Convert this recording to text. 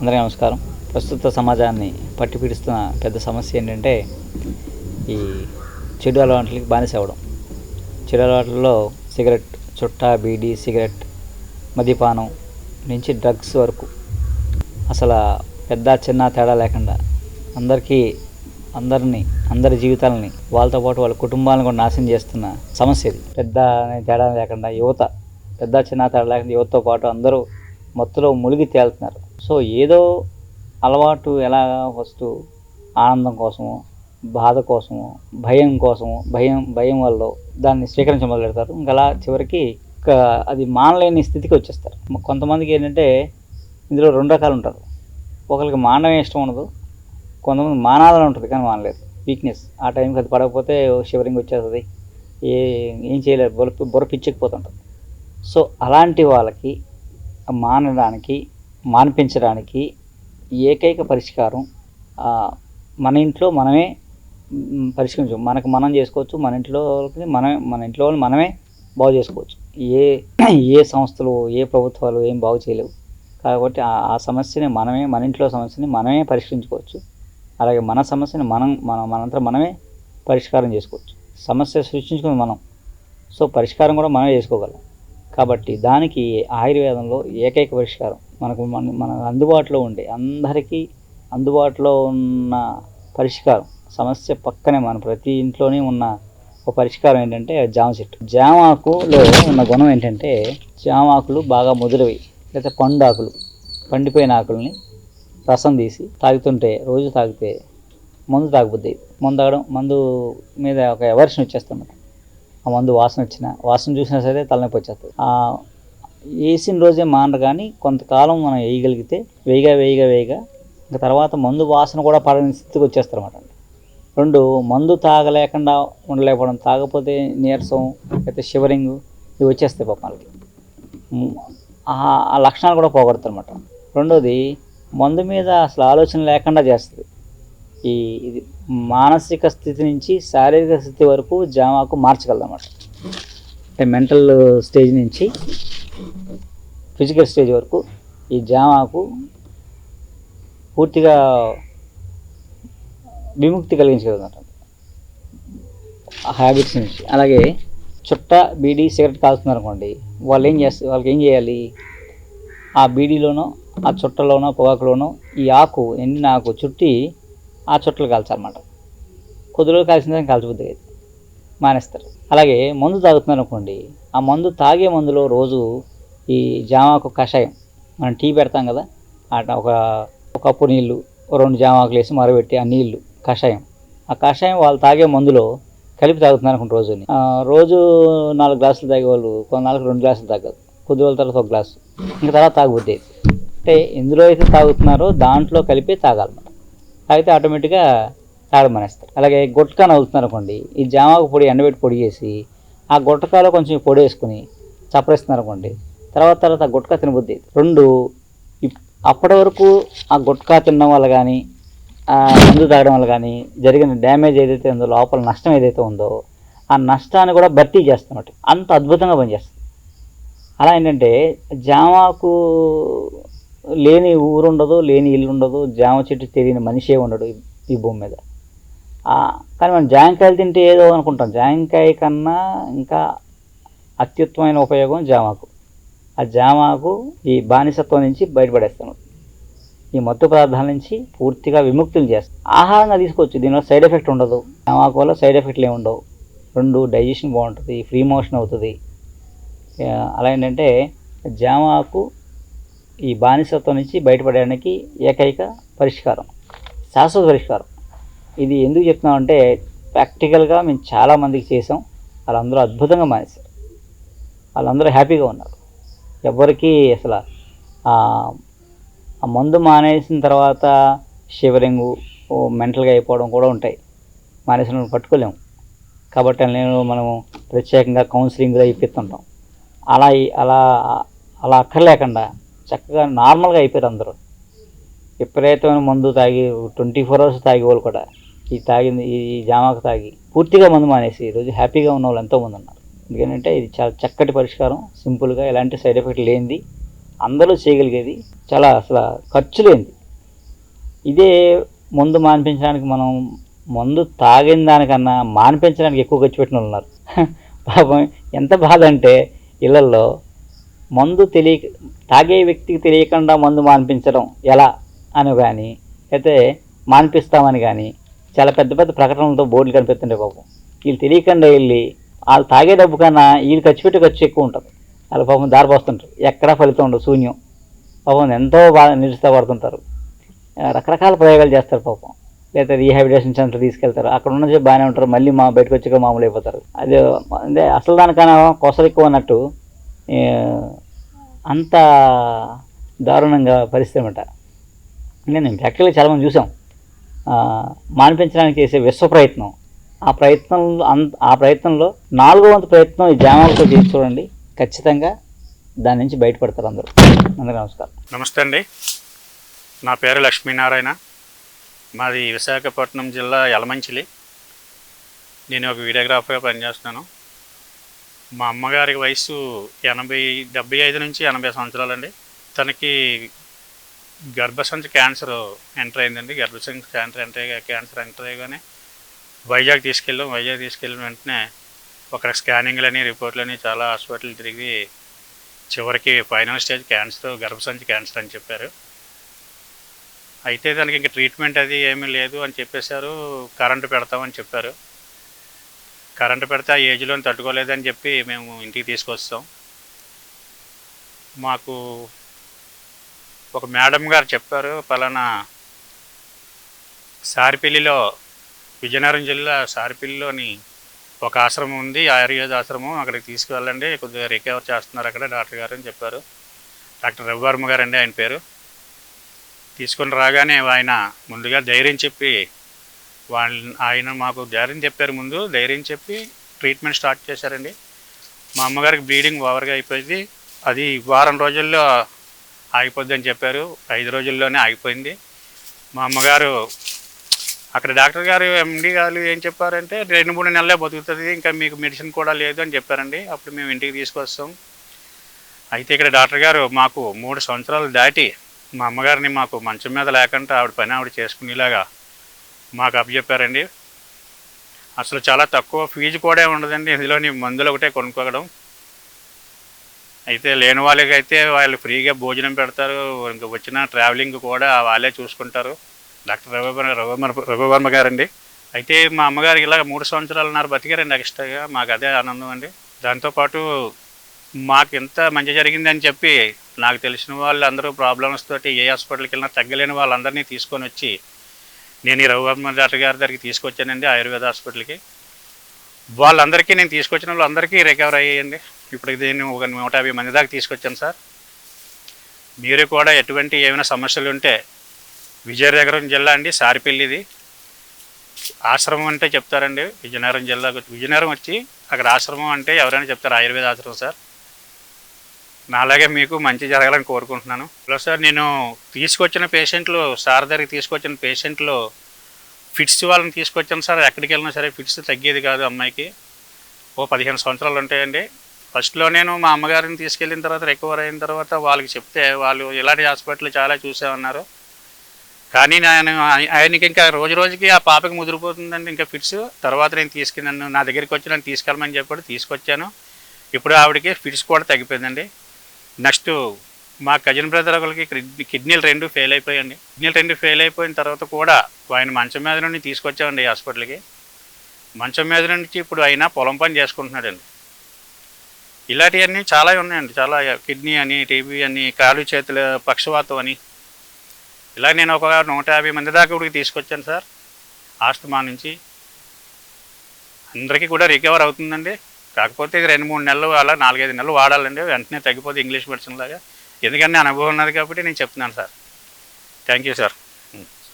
అందరికీ నమస్కారం. ప్రస్తుత సమాజాన్ని పట్టిపీడిస్తున్న పెద్ద సమస్య ఏంటంటే ఈ చెడు అలవాట్లకి బానిస అవ్వడం. చెడు అలవాట్లలో సిగరెట్ చుట్టా బీడీ సిగరెట్ మద్యపానం నుంచి డ్రగ్స్ వరకు. అసలు పెద్ద చిన్న తేడా లేకుండా అందరికీ అందరినీ అందరి జీవితాలని వాళ్ళతో పాటు వాళ్ళ కుటుంబాలను కూడా నాశనం చేస్తున్న సమస్య ఇది. పెద్ద అనే తేడా లేకుండా యువత పెద్ద చిన్న తేడా లేకుండా యువతతో పాటు అందరూ మత్తులో మునిగి తేలుతున్నారు. సో ఏదో అలవాటు ఎలా ఫస్ట్ ఆనందం కోసము బాధ కోసము భయం కోసము భయం భయం వల్ల దాన్ని స్వీకరించ మొదలు పెడతారు ఇంకా అలా చివరికి అది మానలేని స్థితికి వచ్చేస్తారు. కొంతమందికి ఏంటంటే ఇందులో రెండు రకాలు ఉంటారు. ఒకరికి మానడమే ఇష్టం ఉండదు కొంతమంది మానాలని ఉంటుంది కానీ మానలేదు. వీక్నెస్. ఆ టైంకి అది పడకపోతే షివరింగ్ వచ్చేస్తుంది ఏ ఏం చేయలేదు బొర బొర పిచ్చెక్కిపోతుంటుంది సో అలాంటి వాళ్ళకి మానడానికి మాన్పించడానికి ఏకైక పరిష్కారం మన ఇంట్లో మనమే పరిష్కరించు మనకు మనం చేసుకోవచ్చు మన ఇంట్లో మనమే మన ఇంట్లో వాళ్ళు మనమే బాగు చేసుకోవచ్చు. ఏ ఏ సంస్థలు ఏ ప్రభుత్వాలు ఏం బాగు చేయలేవు. కాబట్టి ఆ సమస్యని మనమే మన ఇంట్లో సమస్యని మనమే పరిష్కరించుకోవచ్చు. అలాగే మన సమస్యని మనం మన మనంతా మనమే పరిష్కారం చేసుకోవచ్చు. సమస్య సృష్టించుకుని మనం సో పరిష్కారం కూడా మనమే చేసుకోగలం. కాబట్టి దానికి ఆయుర్వేదంలో ఏకైక పరిష్కారం మనకు మన మన అందుబాటులో ఉండే. అందరికీ అందుబాటులో ఉన్న పరిష్కారం సమస్య పక్కనే మన ప్రతి ఇంట్లోనే ఉన్న ఒక పరిష్కారం ఏంటంటే జామ చెట్టు. జామ ఆకులో ఉన్న గుణం ఏంటంటే జామాకులు బాగా ముదిరివి. లేదా పండు ఆకులు పండిపోయిన ఆకుల్ని రసం తీసి తాగుతుంటే రోజు తాగితే మందు తాగబుద్ది మందు తాగడం మందు మీద ఒక ఎవర్షన్ వచ్చేస్తుంది ఆ మందు వాసన వచ్చిన వాసన చూసినా సరే తలనొప్పి వచ్చేస్తుంది. ఆ వేసిన రోజే మానరు కానీ కొంతకాలం మనం వేయగలిగితే వేయిగా వేయిగా వేయిగా ఇంకా తర్వాత మందు వాసన కూడా పడని స్థితికి వచ్చేస్తారు అనమాట రెండు మందు తాగలేకుండా ఉండలేకపోవడం తాగకపోతే నీరసం లేకపోతే షివరింగ్ ఇవి వచ్చేస్తాయి పాపం వాళ్ళకి ఆ లక్షణాలు కూడా పోగొడతారు అనమాట రెండోది మందు మీద అసలు ఆలోచన లేకుండా చేస్తుంది. ఈ ఇది మానసిక స్థితి నుంచి శారీరక స్థితి వరకు జామాకు మార్చగలదన్నమాట. అంటే మెంటల్ స్టేజ్ నుంచి ఫిజికల్ స్టేజ్ వరకు ఈ జామాకు పూర్తిగా విముక్తి కలిగించగలదు హ్యాబిట్స్ నుంచి. అలాగే చుట్ట బీడీ సిగరెట్ కాల్స్తున్నారు అనుకోండి వాళ్ళు ఏం చేస్తారు వాళ్ళకి ఏం చేయాలి? ఆ బీడీలోనో ఆ చుట్టలోనో పొగాకులోనో ఈ ఆకు ఎండిన ఆకు చుట్టి ఆ చుట్టలు కాల్చాలన్నమాట. కొద్ది రోజులు కాల్చిన దాన్ని కాల్చబుద్ది మానేస్తారు. అలాగే మందు తాగుతున్నారు అనుకోండి ఆ మందు తాగే మందులో రోజు ఈ జామాకు కషాయం. మనం టీ పెడతాం కదా అట్లా ఒక ఒక కప్పు నీళ్ళు రెండు జామాకులు వేసి మరబెట్టి ఆ నీళ్ళు కషాయం. ఆ కషాయం వాళ్ళు తాగే మందులో కలిపి తాగుతున్నారు అనుకుంటే రోజుని. రోజు నాలుగు గ్లాసులు తాగేవాళ్ళు కొన్నాళ్ళకి రెండు గ్లాసులు తాగదు. కొద్ది రోజుల తర్వాత ఒక గ్లాసు. ఇంకా తర్వాత తాగుబుద్ది అంటే ఎందులో అయితే తాగుతున్నారో దాంట్లో కలిపి తాగాలన్నమాట తాగితే ఆటోమేటిక్గా తాగడం మానేస్తారు. అలాగే గుట్కా అవుతున్నారు అనుకోండి ఈ జామాకు పొడి ఎండబెట్టి పొడి చేసి ఆ గుట్టకాలో కొంచెం పొడి వేసుకుని చప్పరిస్తున్నారు అనుకోండి తర్వాత తర్వాత ఆ గుట్కా తినబుద్ది రెండు ఇప్- అప్పటి వరకు ఆ గుట్కా తినడం వల్ల కానీ మందు తాగడం వల్ల కానీ జరిగిన డ్యామేజ్ ఏదైతే ఉందో లోపల నష్టం ఏదైతే ఉందో ఆ నష్టాన్ని కూడా భర్తీ చేస్తున్నట్టు అంత అద్భుతంగా పనిచేస్తుంది. అలా ఏంటంటే జామాకు లేని ఊరు ఉండదు లేని ఇల్లు ఉండదు జామ చెట్టు తెలియని మనిషే ఉండడు ఈ- భూమి మీద. కానీ మనం జామకాయలు తింటే ఏదో అనుకుంటాం. జామకాయ కన్నా ఇంకా అత్యుత్తమైన ఉపయోగం జామాకు. ఆ జామాకు ఈ బానిసత్వం నుంచి బయటపడేస్తాం ఈ మత్తు పదార్థాల నుంచి పూర్తిగా విముక్తులు చేస్తాం. ఆహారంగా తీసుకోవచ్చు దీనివల్ల సైడ్ ఎఫెక్ట్ ఉండదు. జామాకు వల్ల సైడ్ ఎఫెక్ట్లు ఏమి ఉండవు. రెండు డైజెషన్ బాగుంటుంది ఫ్రీ మోషన్ అవుతుంది. అలా ఏంటంటే జామాకు ఈ బానిసత్వం నుంచి బయటపడడానికి ఏకైక పరిష్కారం శాశ్వత పరిష్కారం. ఇది ఎందుకు చెప్తున్నామంటే ప్రాక్టికల్గా మేము చాలామందికి చేసాం. వాళ్ళందరూ అద్భుతంగా మానేశారు. వాళ్ళందరూ హ్యాపీగా ఉన్నారు. ఎవ్వరికీ అసలు ఆ మందు మానేసిన తర్వాత షివరింగు మెంటల్గా అయిపోవడం కూడా ఉంటాయి. మానేసిన పట్టుకోలేము. కాబట్టి నేను మనము ప్రత్యేకంగా కౌన్సిలింగ్ ఇప్పిస్తుంటాం. అలా అలా అలా అక్కర్లేకుండా చక్కగా నార్మల్గా అయిపోయారు అందరూ. విపరీతమైన మందు తాగి ట్వంటీ ఫోర్ అవర్స్ తాగి వాళ్ళు కూడా. ఈ తాగింది ఈ జామాకు తాగి పూర్తిగా మందు మానేసి ఈరోజు హ్యాపీగా ఉన్న వాళ్ళు ఎంతోమంది ఉన్నారు. ఎందుకంటే ఇది చాలా చక్కటి పరిష్కారం సింపుల్గా ఎలాంటి సైడ్ ఎఫెక్ట్ లేనిది. అందరూ చేయగలిగేది చాలా అసలు ఖర్చు లేనిది. ఇదే మందు మాన్పించడానికి మనం మందు తాగిన దానికన్నా మాన్పించడానికి ఎక్కువ ఖర్చు పెట్టిన ఉన్నారు పాపం ఎంత బాధ అంటే ఇళ్ళల్లో మందు తెలియక తాగే వ్యక్తికి తెలియకుండా మందు మాన్పించడం ఎలా అని కానీ అయితే మాన్పిస్తామని కానీ చాలా పెద్ద పెద్ద ప్రకటనలతో బోర్డులు కనిపిస్తుండే పాపం. వీళ్ళు తెలియకుండా వెళ్ళి వాళ్ళు తాగే డబ్బు కన్నా వీళ్ళు ఖర్చు పెట్టే ఖర్చు ఎక్కువ ఉంటుంది. వాళ్ళు పాపం దారిపోస్తుంటారు ఎక్కడా ఫలితం ఉండదు శూన్యం. పాపం ఎంతో బాగా నిరుస్తపడుతుంటారు రకరకాల ప్రయోగాలు చేస్తారు పాపం. లేదా రీహాబిటేషన్ సెంటర్ తీసుకెళ్తారు. అక్కడ ఉన్న బాగానే ఉంటారు. మళ్ళీ మా బయటకు వచ్చాక మామూలు అయిపోతారు. అది అంటే అసలు దానికన్నా కొసలు ఎక్కువ అన్నట్టు అంత దారుణంగా పరిస్థితి అనమాట నేను ఫ్యాక్టరీలో చాలామంది చూసాం మానిపించడానికి చేసే విశ్వ ప్రయత్నం ఆ ప్రయత్నంలో ఆ ప్రయత్నంలో నాలుగో వంతు ప్రయత్నం ఈ జామాలతో చేసి చూడండి. ఖచ్చితంగా దాని నుంచి బయటపడతారు అందరూ. అందరికీ నమస్కారం. నమస్తే అండి. నా పేరు లక్ష్మీనారాయణ. మాది విశాఖపట్నం జిల్లా యలమంచిలి. నేను ఒక వీడియోగ్రాఫర్గా పనిచేస్తున్నాను. మా అమ్మగారి వయసు ఎనభై డెబ్బై ఐదు నుంచి ఎనభై సంవత్సరాలండి. తనకి గర్భసంచ క్యాన్సర్ ఎంటర్ అయిందండి. గర్భసంచ క్యాన్సర్ ఎంటర్ క్యాన్సర్ ఎంటర్ అయ్యగానే వైజాగ్ తీసుకెళ్ళాం వైజాగ్ తీసుకెళ్ళిన వెంటనే ఒకరి స్కానింగ్లని రిపోర్ట్లని చాలా హాస్పిటల్ తిరిగి చివరికి ఫైనల్ స్టేజ్ క్యాన్సర్ గర్భసంచి క్యాన్సర్ అని చెప్పారు. అయితే దానికి ఇంకా ట్రీట్మెంట్ అది ఏమీ లేదు అని చెప్పేశారు. కరెంటు పెడతామని చెప్పారు. కరెంటు పెడితే ఆ ఏజ్లో తట్టుకోలేదని చెప్పి మేము ఇంటికి తీసుకొస్తాం. మాకు ఒక మేడం గారు చెప్పారు పలానా సారిపల్లిలో విజయనగరం జిల్లా సార్పిల్లోని ఒక ఆశ్రమం ఉంది. ఆయుర్వేద ఆశ్రమం అక్కడికి తీసుకువెళ్ళండి. కొద్దిగా రికవర్ చేస్తున్నారు అక్కడ డాక్టర్ గారు అని చెప్పారు. డాక్టర్ రవివర్మ గారు అండి ఆయన పేరు. తీసుకొని రాగానే ఆయన ముందుగా ధైర్యం చెప్పి వాళ్ళ ఆయన మాకు ధైర్యం చెప్పారు ముందు. ధైర్యం చెప్పి ట్రీట్మెంట్ స్టార్ట్ చేశారండి. మా అమ్మగారికి బ్లీడింగ్ ఓవర్గా అయిపోయింది. అది వారం రోజుల్లో ఆగిపోద్ది అని చెప్పారు. ఐదు రోజుల్లోనే ఆగిపోయింది. మా అమ్మగారు అక్కడ డాక్టర్ గారు ఎండి గారు ఏం చెప్పారంటే రెండు మూడు నెలలే బతుకుతుంది ఇంకా మీకు మెడిసిన్ కూడా లేదు అని చెప్పారండి. అప్పుడు మేము ఇంటికి తీసుకొస్తాం. అయితే ఇక్కడ డాక్టర్ గారు మాకు మూడు సంవత్సరాలు దాటి మా అమ్మగారిని మాకు మంచం మీద లేకుండా ఆవిడ పని ఆవిడ చేసుకునేలాగా మాకు అప్పచెప్పారండి. అసలు చాలా తక్కువ ఫీజు కూడా ఉండదండి. ఇందులోని మందులు ఒకటే కొనుక్కోవడం అయితే లేని వాళ్ళకి అయితే వాళ్ళు ఫ్రీగా భోజనం పెడతారు. ఇంకా వచ్చిన ట్రావెలింగ్ కూడా వాళ్ళే చూసుకుంటారు. డాక్టర్ రఘువర్మ రఘువర్మ గారండి. అయితే మా అమ్మగారికి ఇలా మూడు సంవత్సరాలున్నర బతికారండి ఎక్స్ట్రాగా. మాకు అదే ఆనందం అండి. దాంతోపాటు మాకు ఎంత మంచి జరిగిందని చెప్పి నాకు తెలిసిన వాళ్ళు అందరూ ప్రాబ్లమ్స్ తోటి ఏ హాస్పిటల్కి వెళ్ళినా తగ్గలేని వాళ్ళందరినీ తీసుకొని వచ్చి నేను ఈ రఘువర్మ డాక్టర్ గారి దగ్గరికి తీసుకొచ్చానండి ఆయుర్వేద హాస్పిటల్కి. వాళ్ళందరికీ నేను తీసుకొచ్చిన వాళ్ళందరికీ రికవర్ అయ్యాయండి. ఇప్పుడు దీన్ని ఒక నూట యాభై మంది దాకా తీసుకొచ్చాను సార్. మీరు కూడా ఎటువంటి ఏమైనా సమస్యలు ఉంటే విజయనగరం జిల్లా అండి సారిపల్లిది ఆశ్రమం అంటే చెప్తారండి విజయనగరం జిల్లా విజయనగరం వచ్చి అక్కడ ఆశ్రమం అంటే ఎవరైనా చెప్తారు ఆయుర్వేద ఆశ్రమం సార్. నాలాగే మీకు మంచి జరగాలని కోరుకుంటున్నాను. హలో సార్ నేను తీసుకొచ్చిన పేషెంట్లు సార్ దగ్గరికి తీసుకొచ్చిన పేషెంట్లు ఫిట్స్ వాళ్ళని తీసుకొచ్చాను సార్. ఎక్కడికి వెళ్ళినా సరే ఫిట్స్ తగ్గేది కాదు అమ్మాయికి. ఓ పదిహేను సంవత్సరాలు ఉంటాయండి. ఫస్ట్లో నేను మా అమ్మగారిని తీసుకెళ్ళిన తర్వాత రికవర్ అయిన తర్వాత వాళ్ళకి చెప్తే వాళ్ళు ఇలాంటి హాస్పిటల్ చాలా చూసామన్నారు కానీ నేను ఆయనకి ఇంకా రోజు రోజుకి ఆ పాపకి ముదిరిపోతుందండి. ఇంకా ఫిట్స్ తర్వాత నేను తీసుకున్నాను నా దగ్గరికి వచ్చి నన్ను తీసుకెళ్ళమని చెప్పాడు. తీసుకొచ్చాను. ఇప్పుడు ఆవిడకి ఫిట్స్ కూడా తగ్గిపోయిందండి. నెక్స్ట్ మా కజిన్ బ్రదర్ ఒకరికి కిడ్నీలు రెండు ఫెయిల్ అయిపోయాయండి. కిడ్నీలు రెండు ఫెయిల్ అయిపోయిన తర్వాత కూడా ఆయన మంచం మీద నుండి తీసుకొచ్చామండి హాస్పిటల్కి. మంచం మీద నుంచి ఇప్పుడు ఆయన పొలం పని చేసుకుంటున్నాడండి. ఇలాంటివన్నీ చాలా ఉన్నాయండి. చాలా కిడ్నీ అని టీబీ అని కాలు చేతుల పక్షవాతం అని. ఇలా నేను ఒక నూట యాభై మంది దాకా ఇక్కడికి తీసుకొచ్చాను సార్. ఆస్తమా నుంచి అందరికీ కూడా రికవర్ అవుతుందండి. కాకపోతే ఇది రెండు మూడు నెలలు అలా నాలుగైదు నెలలు వాడాలండి. వెంటనే తగ్గిపోతే ఇంగ్లీష్ మెడిసిన్ లాగా. ఎందుకంటే అనుభవం ఉన్నది కాబట్టి నేను చెప్తున్నాను సార్. Thank you sir